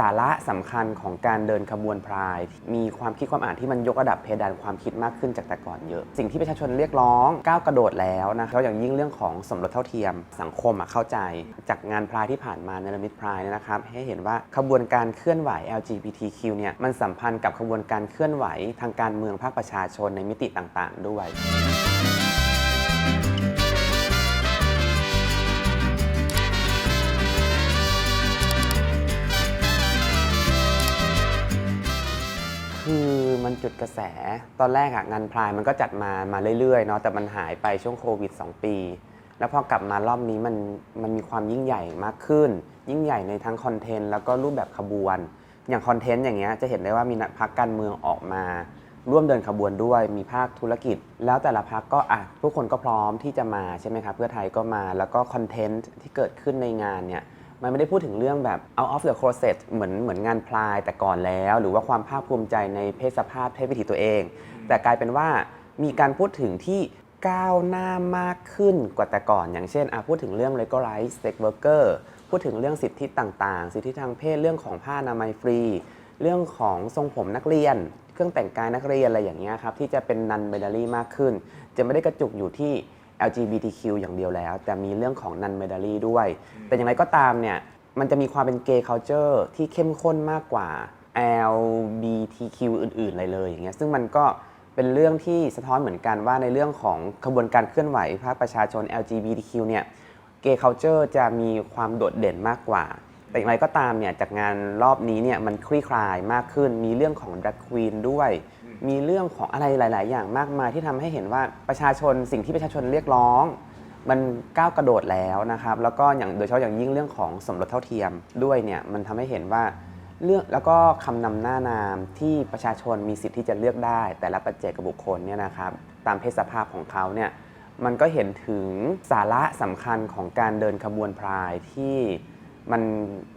สาระสำคัญของการเดินขบวนพราย มีความคิดความอ่านที่มันยกระดับเพดานความคิดมากขึ้นจากแต่ก่อนเยอะ สิ่งที่ประชาชนเรียกร้องก้าวกระโดดแล้วนะครับแล้วอย่างยิ่งเรื่องของสมรสเท่าเทียม สังคมเข้าใจ จากงานพรายที่ผ่านมาในระมิดพรายนะครับ ให้เห็นว่าขบวนการเคลื่อนไหว LGBTQ เนี่ยมันสัมพันธ์กับขบวนการเคลื่อนไหวทางการเมืองภาคประชาชนในมิติต่าง ๆ ด้วย ดกระแส ตอนแรกอะงานพรายมันก็จัดมามาเรื่อยๆเนาะแต่มันหายไปช่วงโควิด 2 ปี แล้วพอกลับมารอบนี้มันมันมีความยิ่งใหญ่มากขึ้น ยิ่งใหญ่ในทั้งคอนเทนต์แล้วก็รูปแบบขบวน อย่างคอนเทนต์อย่างเงี้ยจะเห็นได้ว่ามีนักพักการเมืองออกมา ร่วมเดินขบวนด้วยมีภาคธุรกิจ แล้วแต่ละพักก็อะทุกคนก็พร้อมที่จะมาใช่ไหมครับเพื่อไทยก็มาแล้วก็คอนเทนต์ที่เกิดขึ้นในงานเนี่ย มันไม่ได้พูดถึงเรื่องแบบ out of the closet เหมือนเหมือนงานพลายแต่ก่อนแล้ว หรือว่าความภาคภูมิใจในเพศสภาพเพศวิถีตัวเอง แต่กลายเป็นว่ามีการพูดถึงที่ก้าวหน้ามากขึ้นกว่าแต่ก่อน อย่างเช่นอะพูดถึงเรื่อง legalize sex worker พูดถึงเรื่องสิทธิต่างๆ สิทธิทางเพศเรื่องของผ้าอนามัยฟรี เรื่องของทรงผมนักเรียน เครื่องแต่งกายนักเรียนอะไรอย่างเงี้ยครับที่จะเป็น non binary มากขึ้น จะไม่ได้กระจุกอยู่ที่ LGBTQ อย่างเดียวแล้ว แต่มีเรื่องของ non binary ด้วย แต่อย่างไรก็ตามเนี่ย มันจะมีความเป็น gay culture ที่เข้มข้นมากกว่า LGBTQ อื่นๆอะไรเลยอย่างเงี้ยซึ่งมันก็เป็นเรื่องที่สะท้อนเหมือนกันว่าในเรื่องของขบวนการเคลื่อนไหวภาคประชาชน LGBTQ เนี่ย gay culture จะมีความโดดเด่นมากกว่า แต่อย่างไรก็ตามเนี่ยจากงานรอบนี้เนี่ยมันคลี่คลายมากขึ้นมีเรื่องของ drag queen ด้วย มีเรื่องของอะไรหลาย ๆ อย่างมากมายที่ทำให้เห็นว่าประชาชนสิ่งที่ประชาชนเรียกร้อง มันก้าวกระโดดแล้วนะครับ แล้วก็อย่างโดยเฉพาะอย่างยิ่งเรื่องของสมรสเท่าเทียมด้วยเนี่ยมันทำให้เห็นว่าเรื่องแล้วก็คำนำหน้านามที่ประชาชนมีสิทธิ์ที่จะเลือกได้ แต่ละปัจเจกบุคคลเนี่ยนะครับตามเพศสภาพของเขาเนี่ยมันก็เห็นถึงสาระสำคัญของการเดินขบวนพรายที่ มัน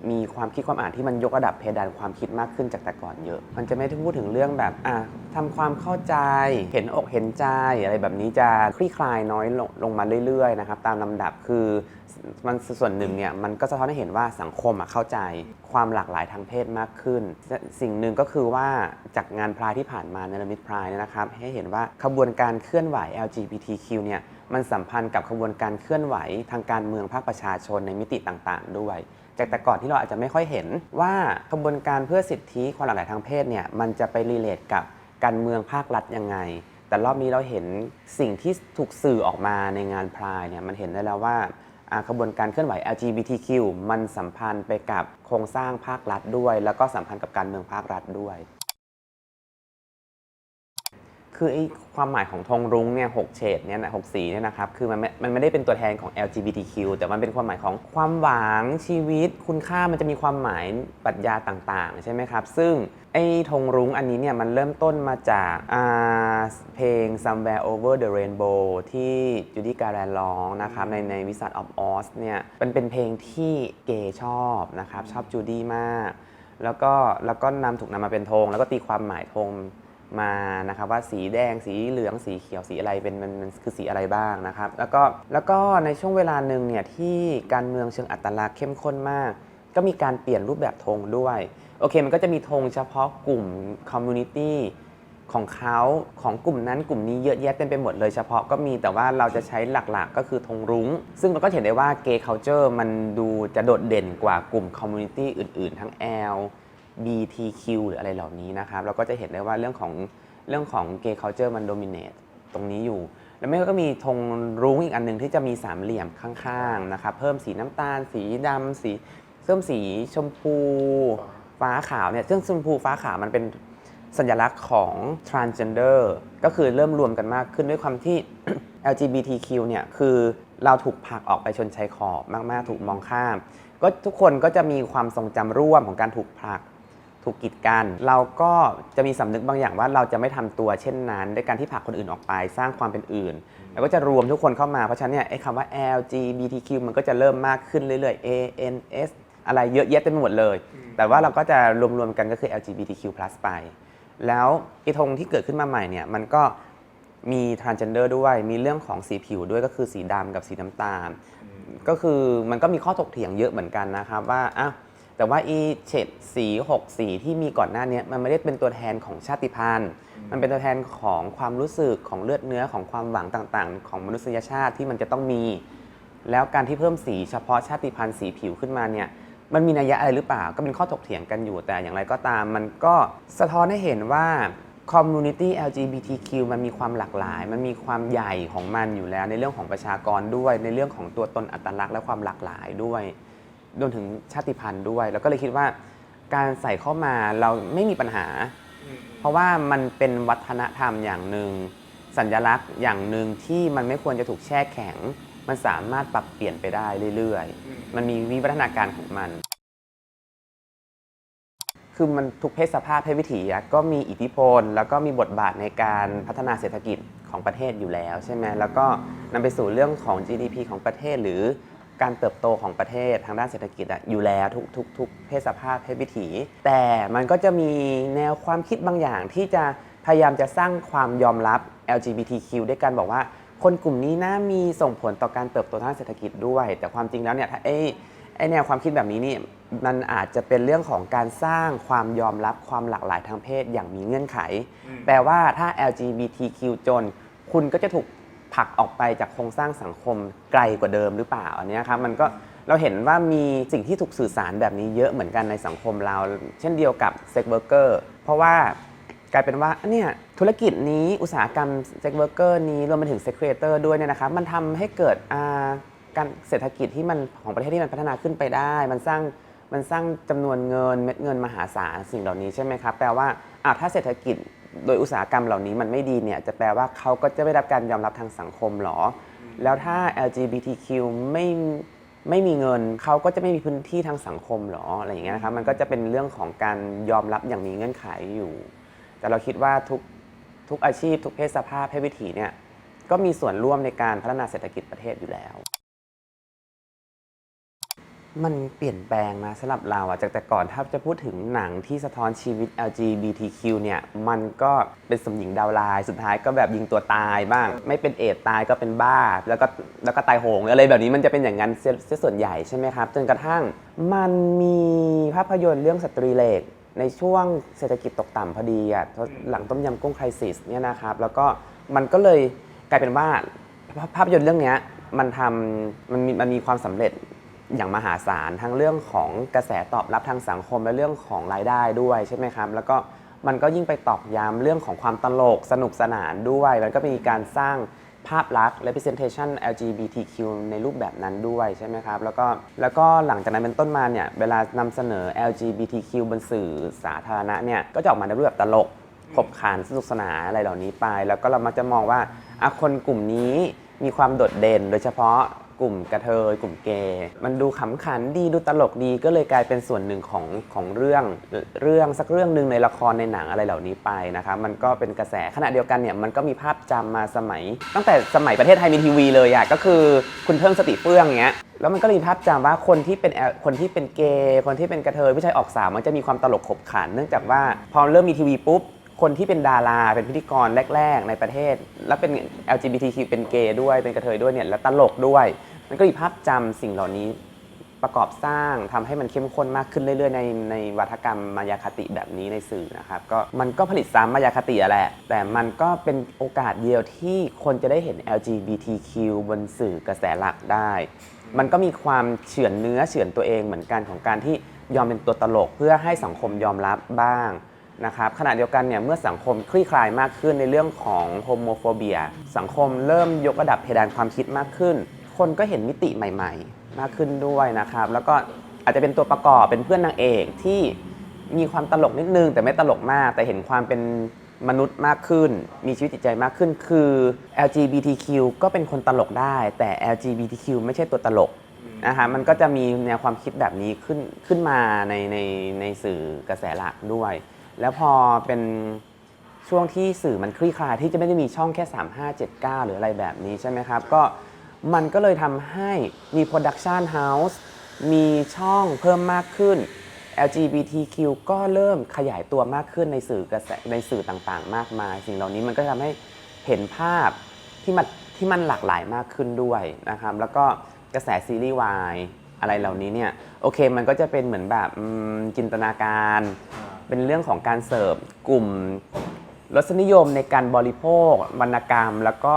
มีความคิดความอ่านที่มันยกระดับเพดานความคิดมากขึ้นจากแต่ก่อนเยอะ มันจะไม่ได้พูดถึงเรื่องแบบอะทำความเข้าใจ เห็นอกเห็นใจอะไรแบบนี้จะคลี่คลายน้อยลงลงมาเรื่อยๆนะครับตามลำดับคือมันส่วนหนึ่งเนี่ยมันก็สะท้อนให้เห็นว่าสังคมอะเข้าใจความหลากหลายทางเพศมากขึ้น สิ่งหนึ่งก็คือว่าจากงานพรายที่ผ่านมาในระมิดพรายนะครับให้เห็นว่าขบวนการเคลื่อนไหว LGBTQ เนี่ย มันสัมพันธ์กับขบวนการเคลื่อนไหวทางการเมืองภาคประชาชนในมิติต่างๆ ด้วย จากแต่ก่อนที่เราอาจจะไม่ค่อยเห็นว่าขบวนการเพื่อสิทธิความหลากหลายทางเพศเนี่ยมันจะไปรีเลทกับการเมืองภาครัฐยังไง แต่รอบนี้เราเห็นสิ่งที่ถูกสื่อออกมาในงานพรายเนี่ยมันเห็นได้แล้วว่าอ่าขบวนการเคลื่อนไหว LGBTQ มันสัมพันธ์ไปกับโครงสร้างภาครัฐด้วย แล้วก็สัมพันธ์กับการเมืองภาครัฐด้วย คือไอ้ความหมายของธงรุ้งเนี่ยหกเฉดเนี่ยนะหกสีเนี่ยนะครับ คือมันไม่มันไม่ได้เป็นตัวแทนของ LGBTQ แต่มันเป็นความหมายของความหวังชีวิต คุณค่ามันจะมีความหมายปรัชญาต่างๆ ใช่ไหมครับ ซึ่งไอ้ธงรุ้งอันนี้เนี่ยมันเริ่มต้นมาจากาเพลง Somewhere Over the Rainbow ที่จูดี้การแลนร้องนะครับในใน Wizard of Oz เนี่ยมันเป็นเพลงที่เกย์ชอบนะครับ ชอบจูดี้มาก แล้วก็แล้วก็นำถูกนำมาเป็นธงแล้วก็ตีความหมายธง มานะครับว่าสีแดงสีเหลืองสีเขียวสีอะไรเป็นมันมันคือสีอะไรบ้างนะครับ แล้วก็แล้วก็ในช่วงเวลาหนึ่งเนี่ยที่การเมืองเชิงอัตลักษณ์เข้มข้นมาก ก็มีการเปลี่ยนรูปแบบธงด้วยโอเคมันก็จะมีธงเฉพาะกลุ่มคอมมูนิตี้ของเขาของกลุ่มนั้นกลุ่มนี้เยอะแยะเต็มไปหมดเลยเฉพาะก็มีแต่ว่าเราจะใช้หลักๆ ก็คือธงรุ้ง ซึ่งเราก็เห็นได้ว่าเกย์ culture มันดูจะโดดเด่นกว่ากลุ่มคอมมูนิตี้อื่นๆ ทั้ง L BTQ หรืออะไรเหล่านี้นะครับ เราก็จะเห็นได้ว่าเรื่องของเรื่องของ gay culture มัน dominate ตรงนี้อยู่ แล้วไม่ก็มีธงรุ้งอีกอันหนึ่งที่จะมีสามเหลี่ยมข้างๆนะครับ เพิ่มสีน้ำตาล สีดำสีเพิ่มสีชมพูฟ้าขาวเนี่ยซึ่งชมพูฟ้าขาวมันเป็นสัญลักษณ์ของ transgender ก็คือเริ่มรวมกันมากขึ้นด้วยความที่ LGBTQ เนี่ยคือเราถูกผลักออกไปชนชายขอบมาก ๆ ถูกมองข้าม ก็ทุกคนก็จะมีความทรงจำร่วมของการถูกผลัก ถูกกีดกัน เราก็จะมีสำนึกบางอย่างว่าเราจะไม่ทำตัวเช่นนั้น ด้วยการที่ผลักคนอื่นออกไปสร้างความเป็นอื่น แล้วก็จะรวมทุกคนเข้ามา เพราะฉะนั้นเนี่ยไอ้คำว่า LGBTQ มันก็จะเริ่มมากขึ้นเรื่อยๆ ANS อะไรเยอะแยะเต็มไปหมดเลย แต่ว่าเราก็จะรวมๆกันก็คือ LGBTQ+ ไป แล้วไอ้ธงที่เกิดขึ้นมาใหม่เนี่ยมันก็มี transgender ด้วย มีเรื่องของสีผิวด้วยก็คือสีดำกับสีน้ำตาล ก็คือมันก็มีข้อถกเถียงเยอะเหมือนกันนะครับว่าอ้าว แต่ว่าอีเฉดสีหกสีที่มีก่อนหน้าเนี้ยมันไม่ได้เป็นตัวแทนของชาติพันธุ์ มันเป็นตัวแทนของความรู้สึกของเลือดเนื้อของความหวังต่างๆ ของมนุษยชาติที่มันจะต้องมี แล้วการที่เพิ่มสีเฉพาะชาติพันธุ์สีผิวขึ้นมาเนี่ยมันมีนัยยะอะไรหรือเปล่าก็เป็นข้อถกเถียงกันอยู่แต่อย่างไรก็ตาม มันก็สะท้อนให้เห็นว่าคอมมูนิตี้ LGBTQ มันมีความหลากหลาย มันมีความใหญ่ของมันอยู่แล้วในเรื่องของประชากรด้วย ในเรื่องของตัวตนอัตลักษณ์และความหลากหลายด้วย รวมถึงชาติพันธุ์ด้วย แล้วก็เลยคิดว่าการใส่เข้ามาเราไม่มีปัญหา เพราะว่ามันเป็นวัฒนธรรมอย่างหนึ่ง สัญลักษณ์อย่างหนึ่งที่มันไม่ควรจะถูกแช่แข็ง มันสามารถปรับเปลี่ยนไปได้เรื่อยๆ มันมีวิวัฒนาการของมัน คือมันทุกเพศสภาพเพศวิถีอะก็มีอิทธิพล แล้วก็มีบทบาทในการพัฒนาเศรษฐกิจของประเทศอยู่แล้วใช่ไหมแล้วก็นำไปสู่เรื่องของ GDP ของประเทศหรือ การเติบโตของประเทศทางด้านเศรษฐกิจอะอยู่แล้วทุกทุกทุกเพศสภาพเพศวิถี แต่มันก็จะมีแนวความคิดบางอย่างที่จะพยายามจะสร้างความยอมรับ LGBTQ ด้วยการบอกว่าคนกลุ่มนี้นะมีส่งผลต่อการเติบโตทางเศรษฐกิจด้วย แต่ความจริงแล้วเนี่ยถ้าไอ้ไอ้แนวความคิดแบบนี้นี่มันอาจจะเป็นเรื่องของการสร้างความยอมรับความหลากหลายทางเพศอย่างมีเงื่อนไข แปลว่าถ้า LGBTQ จน คุณก็จะถูก ผลักออกไปจากโครงสร้างสังคมไกลกว่าเดิมหรือเปล่าอันนี้ครับมันก็เราเห็นว่ามีสิ่งที่ถูกสื่อสารแบบนี้เยอะเหมือนกันในสังคมเรา เช่นเดียวกับเซ็กเวอร์เกอร์เพราะว่ากลายเป็นว่าเนี่ยธุรกิจนี้อุตสาหกรรมเซ็กเวอร์เกอร์นี้รวมไปถึงเซ็กครีเอเตอร์ด้วยเนี่ยนะครับมันทำให้เกิดการเศรษฐกิจที่มันของประเทศที่มันพัฒนาขึ้นไปได้ มันสร้างมันสร้างจำนวนเงินเม็ดเงินมหาศาลสิ่งเหล่านี้ใช่ไหมครับแปลว่าอะถ้าเศรษฐกิจ โดยอุตสาหกรรมเหล่านี้มันไม่ดีเนี่ยจะแปลว่าเขาก็จะไม่ได้รับการยอมรับทางสังคมหรอ แล้วถ้า LGBTQ ไม่ไม่มีเงินเขาก็จะไม่มีพื้นที่ทางสังคมหรออะไรอย่างเงี้ยนะครับมันก็จะเป็นเรื่องของการยอมรับอย่างมีเงื่อนไขอยู่ แต่เราคิดว่าทุกทุกอาชีพ ทุกเพศสภาพเพศวิถีเนี่ยก็มีส่วนร่วมในการพัฒนาเศรษฐกิจประเทศอยู่แล้ว มันเปลี่ยนแปลงนะสำหรับเราอะจากแต่ก่อนถ้าจะพูดถึงหนังที่สะท้อนชีวิต LGBTQ เนี่ย มันก็เป็นสมหญิงดาวลน์สุดท้ายก็แบบยิงตัวตายบ้าง ไม่เป็นเอดตายก็เป็นบ้า แล้วก็แล้วก็ตายโหงอะไรแบบนี้มันจะเป็นอย่างนั้นเสียเสียส่วนใหญ่ใช่ไหมครับ จนกระทั่งมันมีภาพยนตร์เรื่องสตรีเหล็กในช่วงเศรษฐกิจตกต่ำพอดีอะหลังต้มยำกุ้งไครซิสเนี่ยนะครับแล้วก็มันก็เลยกลายเป็นว่าภาพยนตร์เรื่องนี้มันทำมันมีมันมีความสำเร็จ อย่างมหาศาลทั้งเรื่องของกระแสตอบรับทางสังคมและเรื่องของรายได้ด้วยใช่ไหมครับ แล้วก็มันก็ยิ่งไปตอกย้ำเรื่องของความตลกสนุกสนานด้วยแล้วก็มีการสร้างภาพลักษณ์ representation LGBTQ ในรูปแบบนั้นด้วยใช่ไหมครับ แล้วก็แล้วก็หลังจากนั้นเป็นต้นมาเนี่ย เวลานำเสนอ LGBTQ บนสื่อสาธารณะเนี่ย ก็จะออกมาในรูปแบบตลกขบขันสนุกสนานอะไรเหล่านี้ไป แล้วก็เรามักจะมองว่าอคนกลุ่มนี้มีความโดดเด่น โดยเฉพาะ กลุ่มกระเทยกลุ่มเกย์มันดูขำขันดีดูตลกดีก็เลยกลายเป็นส่วนหนึ่งของของเรื่องเรื่องสักเรื่องหนึ่งในละครในหนังอะไรเหล่านี้ไปนะครับมันก็เป็นกระแสขณะเดียวกันเนี่ยมันก็มีภาพจำมาสมัย ตั้งแต่สมัยประเทศไทยมีทีวีเลยอะก็คือคุณเพิ่งสติเฟื่องเงี้ยแล้วมันก็มีภาพจำว่าคนที่เป็นคนที่เป็นเกย์คนที่เป็นกระเทยผู้ชายออกสาวมันจะมีความตลกขบขัน เนื่องจากว่าพอเริ่มมีทีวีปุ๊บ คนที่เป็นดาราเป็นพิธีกรแรก ๆ ในประเทศ แล้วเป็น LGBTQ เป็นเกย์ด้วยเป็นกระเทยด้วยเนี่ยแล้วตลกด้วย มันก็มีภาพจำสิ่งเหล่านี้ประกอบสร้างทำให้มันเข้มข้นมากขึ้นเรื่อย ๆ ในในวัฒกรรมมายาคติแบบนี้ในสื่อนะครับก็มันก็ผลิตซ้ำมายาคติอะแหละ แต่มันก็เป็นโอกาสเดียวที่คนจะได้เห็น LGBTQ บนสื่อกระแสหลักได้ มันก็มีความเฉือนเนื้อเฉือนตัวเองเหมือนกันของการที่ยอมเป็นตัวตลกเพื่อให้สังคมยอมรับบ้าง นะครับขณะเดียวกันเนี่ยเมื่อสังคมคลี่คลายมากขึ้นในเรื่องของโฮโมโฟเบีย สังคมเริ่มยกระดับเพดานความคิดมากขึ้น คนก็เห็นมิติใหม่ ๆ มากขึ้นด้วยนะครับ แล้วก็อาจจะเป็นตัวประกอบเป็นเพื่อนนางเอกที่มีความตลกนิดนึง แต่ไม่ตลกมาก แต่เห็นความเป็นมนุษย์มากขึ้น มีชีวิตจิตใจมากขึ้น คือ LGBTQ ก็เป็นคนตลกได้ แต่ LGBTQ ไม่ใช่ตัวตลกนะคะมันก็จะมีแนวความคิดแบบนี้ขึ้นขึ้นมาในในในสื่อกระแสหลักด้วย แล้วพอเป็นช่วงที่สื่อมันคลี่คลายที่จะไม่ได้มีช่องแค่ 3579 หรืออะไรแบบนี้ใช่ไหมครับ ก็มันก็เลยทำให้มี Production House มีช่องเพิ่มมากขึ้น LGBTQ ก็เริ่มขยายตัวมากขึ้นในสื่อกระแสในสื่อต่างๆ มากมาย สิ่งเหล่านี้มันก็ทำให้เห็นภาพที่มันที่มันหลากหลายมากขึ้นด้วยนะครับ แล้วก็กระแสซีรีส์วายอะไรเหล่านี้เนี่ยโอเคมันก็จะเป็นเหมือนแบบจินตนาการ เป็นเรื่องของการเสิร์ฟกลุ่มรสนิยมในการบริโภควรรณกรรม แล้วก็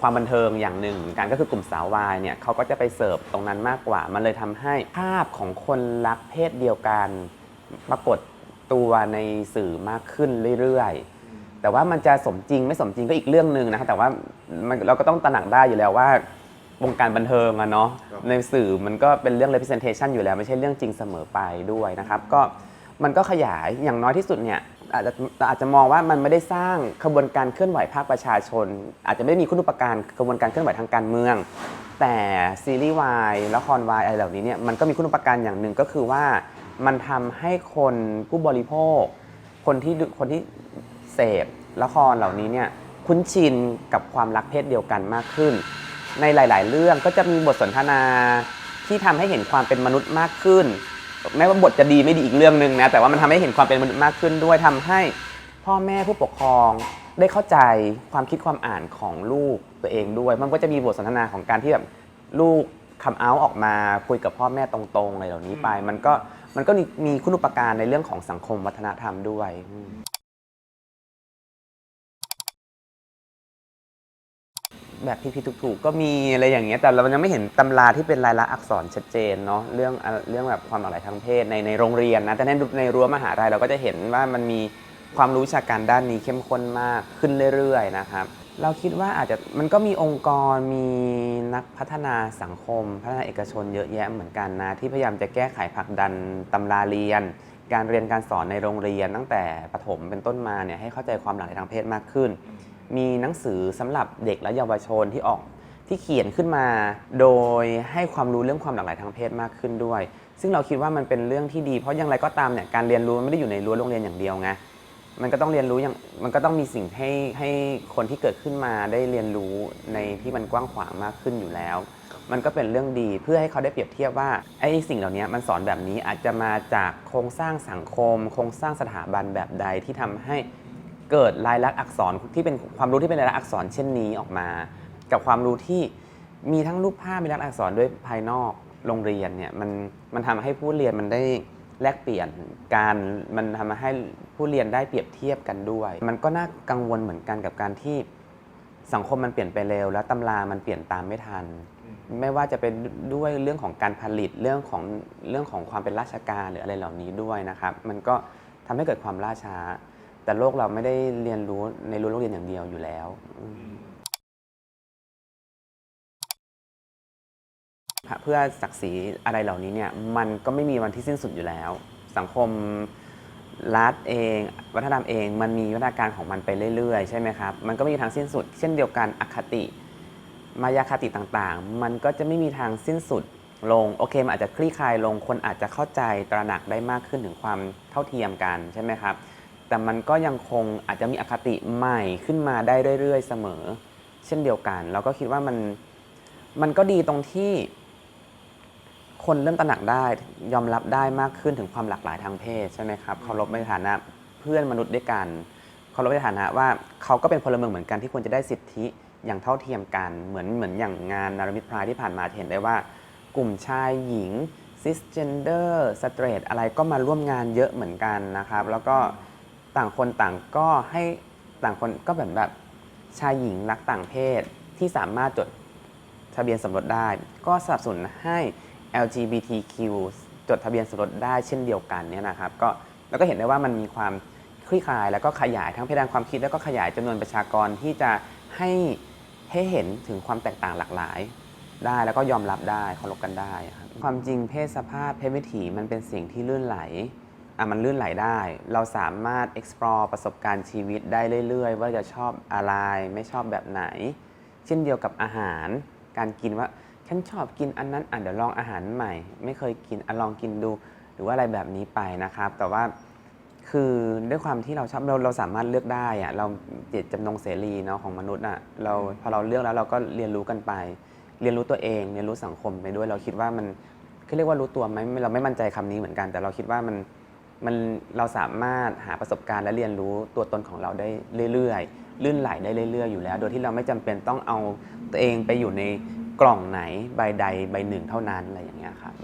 ความบันเทิงอย่างหนึ่งการก็คือกลุ่มสาววายเนี่ยเขาก็จะไปเสิร์ฟตรงนั้นมากกว่า มันเลยทำให้ภาพของคนรักเพศเดียวกันปรากฏตัวในสื่อมากขึ้นเรื่อยๆ แต่ว่ามันจะสมจริงไม่สมจริงก็อีกเรื่องหนึ่งนะครับแต่ว่าเราก็ต้องตระหนักได้อยู่แล้วว่าวงการบันเทิงอะเนาะในสื่อมันก็เป็นเรื่อง representation อยู่แล้ว ไม่ใช่เรื่องจริงเสมอไปด้วยนะครับ ก็ มันก็ขยายอย่างน้อยที่สุดเนี่ยอาจจะอาจจะมองว่ามันไม่ได้สร้างขบวนการเคลื่อนไหวภาคประชาชน อาจจะไม่ได้มีคุณอุปการขบวนการเคลื่อนไหวทางการเมือง แต่ซีรีส์วายละครวายอะไรเหล่านี้เนี่ยมันก็มีคุณอุปการอย่างหนึ่งก็คือว่ามันทำให้คนผู้บริโภค คนที่ดูคนที่เสพละครเหล่านี้เนี่ยคุ้นชินกับความรักเพศเดียวกันมากขึ้น ในหลาย ๆ เรื่องก็จะมีบทสนทนาที่ทำให้เห็นความเป็นมนุษย์มากขึ้น แม้ว่าบทจะดีไม่ดีอีกเรื่องหนึ่งนะ แต่ว่ามันทำให้เห็นความเป็นมนุษย์มากขึ้นด้วยทำให้พ่อแม่ผู้ปกครองได้เข้าใจความคิดความอ่านของลูกตัวเองด้วย มันก็จะมีบทสนทนาของการที่แบบลูกคำเอาออกมาคุยกับพ่อแม่ตรงๆอะไรเหล่านี้ไป มันก็มันก็มีมีคุณอุปการในเรื่องของสังคมวัฒนธรรมด้วย แบบผิดๆถูกๆ ก็มีอะไรอย่างเงี้ยแต่เรายังไม่เห็นตำราที่เป็นลายลักษณ์อักษรชัดเจนเนาะเรื่องเรื่องแบบความหลากหลายทางเพศในในโรงเรียนนะแต่ในในรั้วมหาลัยเราก็จะเห็นว่ามันมีความรู้ชาการด้านนี้เข้มข้นมากขึ้นเรื่อยๆนะครับเราคิดว่าอาจจะมันก็มีองค์กรมีนักพัฒนาสังคม พัฒนาเอกชนเยอะแยะเหมือนกันนะ ที่พยายามจะแก้ไขผลักดันตำราเรียน การเรียนการสอนในโรงเรียน ตั้งแต่ประถมเป็นต้นมาเนี่ยให้เข้าใจความหลากหลายทางเพศมากขึ้น มีหนังสือสำหรับเด็กและเยาวชนที่ออกที่เขียนขึ้นมา โดยให้ความรู้เรื่องความหลากหลายทางเพศมากขึ้นด้วย ซึ่งเราคิดว่ามันเป็นเรื่องที่ดีเพราะอย่างไรก็ตามเนี่ยการเรียนรู้มันไม่ได้อยู่ในรั้วโรงเรียนอย่างเดียวไงมันก็ต้องเรียนรู้อย่างมันก็ต้องมีสิ่งให้ให้คนที่เกิดขึ้นมาได้เรียนรู้ในที่มันกว้างขวางมากขึ้นอยู่แล้ว มันก็เป็นเรื่องดีเพื่อให้เขาได้เปรียบเทียบว่าไอ้สิ่งเหล่านี้มันสอนแบบนี้อาจจะมาจากโครงสร้างสังคม โครงสร้างสถาบันแบบใดที่ทำให้ เกิดลายลักษณ์อักษรที่เป็นความรู้ที่เป็นลายลักษณ์อักษรเช่นนี้ออกมา กับความรู้ที่มีทั้งรูปภาพมีลายลักษณ์อักษรด้วยภายนอกโรงเรียนเนี่ยมันมันทำให้ผู้เรียนมันได้แลกเปลี่ยนการมันทำให้ผู้เรียนได้เปรียบเทียบกันด้วย มันก็น่ากังวลเหมือนกันกับการที่สังคมมันเปลี่ยนไปเร็ว แล้วตำรามันเปลี่ยนตามไม่ทัน ไม่ว่าจะเป็นด้วยเรื่องของการผลิตเรื่องของเรื่องของความเป็นราชการหรืออะไรเหล่านี้ด้วยนะครับ มันก็ทำให้เกิดความล่าช้า แต่โลกเราไม่ได้เรียนรู้ในรั้โรงเรียนอย่างเดียวอยู่แล้วอืมเพื่อศักดิ์ศรีอะไรเหล่านี้เนี่ยมันก็ไม่มีวันที่สิ้นสุดอยู่แล้ว สังคมรัฐเอง วัฒนธรรมเองมันมีวัฒนาการของมันไปเรื่อยๆ ใช่ไหมครับ มันก็ไม่มีทางสิ้นสุด เช่นเดียวกันอคติ มายาคติต่างๆ มันก็จะไม่มีทางสิ้นสุดลงโอเคมันอาจจะคลี่คลายลงคนอาจจะเข้าใจตระหนักได้มากขึ้นถึงความเท่าเทียมกันใช่ไหมครับ แต่มันก็ยังคงอาจจะมีอคติใหม่ขึ้นมาได้เรื่อยๆ เสมอ เช่นเดียวกัน เราก็คิดว่ามันมันก็ดีตรงที่ คนเริ่มตระหนักได้ยอมรับได้มากขึ้นถึงความหลากหลายทางเพศใช่ไหมครับเคารพในฐานะเพื่อนมนุษย์ด้วยกันเคารพในฐานะว่าเขาก็เป็นพลเมืองเหมือนกันที่ควรจะได้สิทธิอย่างเท่าเทียมกัน เหมือนเหมือนอย่างงานนารมิตรพรายที่ผ่านมาจะเห็นได้ว่า กลุ่มชายหญิง cisgender straight อะไรก็มาร่วมงานเยอะเหมือนกันนะครับ แล้วก็ ต่างคนต่างก็ให้ต่างคนก็แบบแบบชายหญิงรักต่างเพศที่สามารถจดทะเบียนสมรสได้ ก็สนับสนุนให้ LGBTQ จดทะเบียนสมรสได้เช่นเดียวกันเนี่ยนะครับก็แล้วก็เห็นได้ว่ามันมีความคลี่คลาย แล้วก็ขยายทั้งเพดานความคิด แล้วก็ขยายจำนวนประชากรที่จะให้ให้เห็นถึงความแตกต่างหลากหลาย ได้แล้วก็ยอมรับได้เคารพกันได้ครับความจริงเพศสภาพเพศวิถีมันเป็นสิ่งที่ลื่นไหล อะมันลื่นไหลได้ เราสามารถ explore ประสบการณ์ชีวิตได้เรื่อย ๆ ว่าจะชอบอะไรไม่ชอบแบบไหน เช่นเดียวกับอาหาร การกินว่าฉันชอบกินอันนั้นอะเดี๋ยวลองอาหารใหม่ ไม่เคยกินอะลองกินดู หรือว่าอะไรแบบนี้ไปนะครับ แต่ว่าคือด้วยความที่เราชอบเราเราสามารถเลือกได้อะเราเจตจำนงเสรีเนาะของมนุษย์อะเราพอเราเลือกแล้วเราก็เรียนรู้กันไป เรียนรู้ตัวเองเรียนรู้สังคมไปด้วยเราคิดว่ามันคือเรียกว่ารู้ตัวไหมเราไม่มั่นใจคำนี้เหมือนกัน แต่เราคิดว่ามัน มันเราสามารถหาประสบการณ์และเรียนรู้ตัวตนของเราได้เรื่อยๆ ลื่นไหลได้เรื่อยๆ อยู่แล้ว โดยที่เราไม่จำเป็นต้องเอาตัวเองไปอยู่ในกล่องไหนใบใดใบหนึ่งเท่านั้นอะไรอย่างเงี้ยครับ